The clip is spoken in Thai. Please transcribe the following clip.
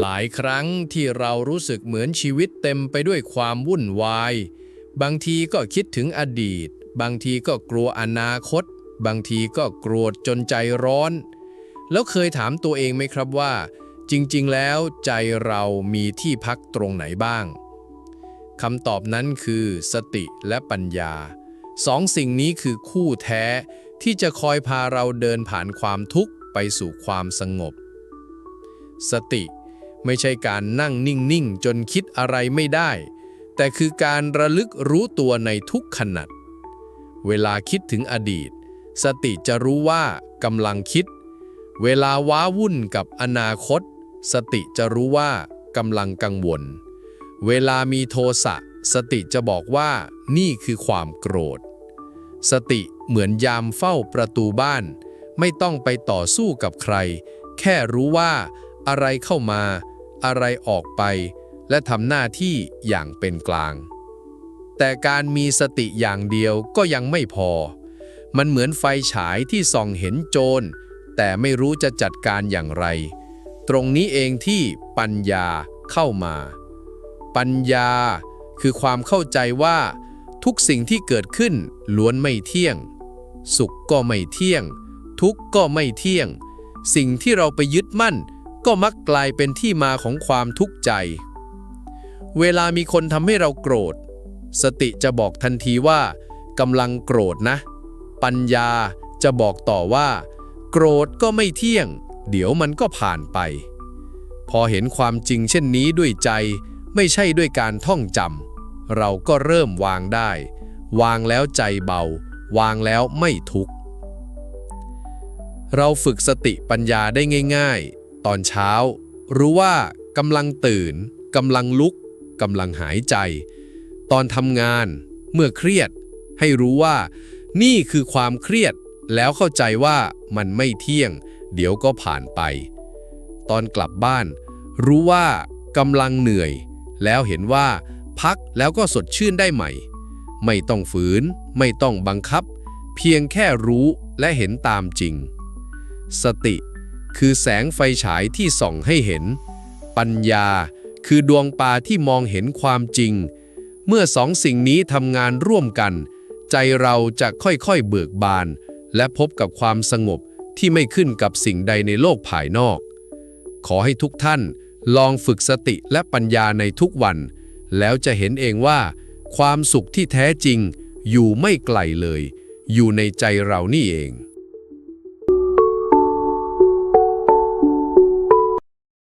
หลายครั้งที่เรารู้สึกเหมือนชีวิตเต็มไปด้วยความวุ่นวาย บางทีก็คิดถึงอดีต บางทีก็กลัวอนาคต บางทีก็โกรธจนใจร้อน แล้วเคยถามตัวเองไหมครับว่า จริงๆ แล้วใจเรามีที่พักตรงไหนบ้างคำตอบนั้นคือ สติและปัญญาสองสิ่งนี้คือคู่แท้ที่จะคอยพาเราเดินผ่านความทุกข์ไปสู่ความสงบ สติ ไม่ใช่การนั่งนิ่งๆ จนคิดอะไรไม่ได้ แต่คือการระลึกรู้ตัวในทุกขณะเวลาคิดถึงอดีต สติจะรู้ว่ากำลังคิด เวลาว้าวุ่นกับอนาคต สติจะรู้ว่ากำลังกังวล เวลามีโทสะสติจะบอกว่านี่คือความโกรธ สติเหมือนยามเฝ้าประตูบ้าน ไม่ต้องไปต่อสู้กับใคร แค่รู้ว่าอะไรเข้ามา อะไรออกไป และทำหน้าที่อย่างเป็นกลาง แต่การมีสติอย่างเดียวก็ยังไม่พอ มันเหมือนไฟฉายที่ส่องเห็นโจร แต่ไม่รู้จะจัดการอย่างไร ตรงนี้เองที่ปัญญาเข้ามา ปัญญาคือความเข้าใจว่าทุกสิ่งที่เกิดขึ้นล้วนไม่เที่ยง สุขก็ไม่เที่ยง ทุกข์ก็ไม่เที่ยง สิ่งที่เราไปยึดมั่น ก็มักกลายเป็นที่มาของความทุกข์ใจ เวลามีคนทำให้เราโกรธ สติจะบอกทันทีว่ากำลังโกรธนะ ปัญญาจะบอกต่อว่า โกรธก็ไม่เที่ยง เดี๋ยวมันก็ผ่านไป พอเห็นความจริงเช่นนี้ด้วยใจ ไม่ใช่ด้วยการท่องจำเราก็เริ่มวางได้ วางแล้วใจเบา วางแล้วไม่ทุกข์เราฝึกสติปัญญาได้ง่ายๆ ตอนเช้า รู้ว่ากำลังตื่นกำลังลุกกำลังหายใจ ตอนทำงาน เมื่อเครียด ให้รู้ว่า นี่คือความเครียด แล้วเข้าใจว่ามันไม่เที่ยง เดี๋ยวก็ผ่านไป ตอนกลับบ้าน รู้ว่ากำลังเหนื่อย แล้วเห็นว่าพักแล้วก็สดชื่นได้ใหม่ ไม่ต้องฝืน ไม่ต้องบังคับ เพียงแค่รู้และเห็นตามจริง สติ คือแสงไฟฉายที่ส่องให้เห็น ปัญญาคือดวงตาที่มองเห็นความจริง เมื่อสองสิ่งนี้ทำงานร่วมกัน ใจเราจะค่อยๆเบิกบาน และพบกับความสงบที่ไม่ขึ้นกับสิ่งใดในโลกภายนอก ขอให้ทุกท่านลองฝึกสติและปัญญาในทุกวัน แล้วจะเห็นเองว่า ความสุขที่แท้จริงอยู่ไม่ไกลเลย อยู่ในใจเรานี่เอง